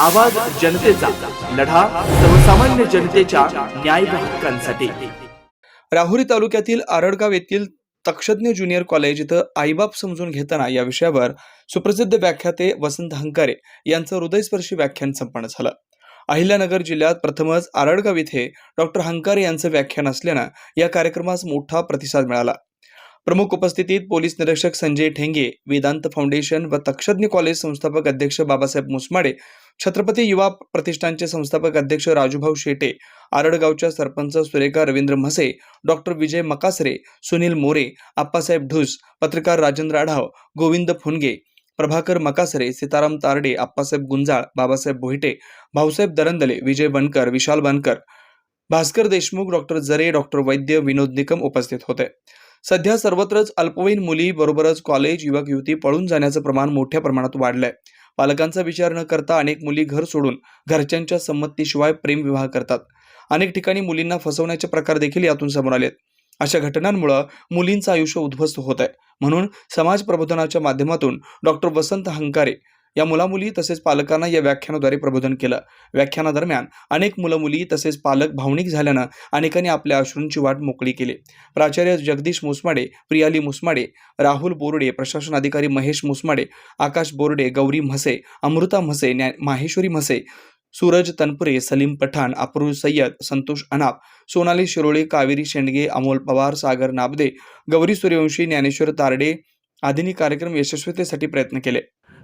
आवाज जनतेचा लढा सर्वसामान्य जनतेच्या न्याय हक्कांसाठी. राहुरी तालुक्यातील आरडगाव येथील तक्षज्ञ ज्युनियर कॉलेज इथं आईबाप समजून घेताना या विषयावर सुप्रसिद्ध व्याख्याते वसंत हंकारे यांचं हृदयस्पर्शी व्याख्यान संपन्न झालं. अहिल्यानगर जिल्ह्यात प्रथमच आरडगाव इथे डॉक्टर हंकारे यांचं व्याख्यान असल्यानं या कार्यक्रमास मोठा प्रतिसाद मिळाला. प्रमुख उपस्थितीत पोलीस निरीक्षक संजय ठेंगे वेदांत फाउंडेशन व तक्षज्ञ कॉलेज संस्थापक अध्यक्ष बाबासाहेब मुसमाडे छत्रपती युवा प्रतिष्ठानचे संस्थापक अध्यक्ष राजूभाऊ शेटे आरडगावच्या सरपंच सुरेखा रवींद्र म्हसे डॉक्टर विजय मकासरे सुनील मोरे आप्पासाहेब ढुस पत्रकार राजेंद्र आढाव गोविंद फुनगे प्रभाकर मकासरे सीताराम तारडे आप्पासाहेब गुंजाळ बाबासाहेब भोईटे भाऊसाहेब दरंदले विजय बनकर विशाल बनकर भास्कर देशमुख डॉक्टर जरे डॉक्टर वैद्य विनोद निकम उपस्थित होते. सध्या सर्वत्रच अल्पवयीन मुली बरोबरच कॉलेज युवक युवती पळून जाण्याचं प्रमाण मोठ्या प्रमाणात वाढलंय. पालकांचा विचार न करता अनेक मुली घर सोडून घरच्यांच्या संमतीशिवाय प्रेमविवाह करतात. अनेक ठिकाणी मुलींना फसवण्याचे प्रकार देखील यातून समोर आलेत. अशा घटनांमुळं मुलींचं आयुष्य उद्ध्वस्त होत आहे म्हणून समाज प्रबोधनाच्या माध्यमातून डॉक्टर वसंत हंकारे या मुलामुली तसेच पालकांना या व्याख्यानाद्वारे प्रबोधन केलं. व्याख्यानादरम्यान अनेक मुलं मुली तसेच पालक भावनिक झाल्यानं अनेकांनी आपल्या अश्रूंची वाट मोकळी केली. प्राचार्य जगदीश मुसमाडे प्रियाली मुसमाडे राहुल बोर्डे प्रशासन अधिकारी महेश मुसमाडे आकाश बोर्डे गौरी म्हसे अमृता म्हसे न्या माहेश्वरी म्हसे सूरज तनपुरे सलीम पठाण अप्रू सय्यद संतोष अनाप सोनाली शिरोळे कावेरी शेंडगे अमोल पवार सागर नाबदे गौरी सूर्यवंशी ज्ञानेश्वर तारडे आदींनी कार्यक्रम यशस्वीतेसाठी प्रयत्न केले.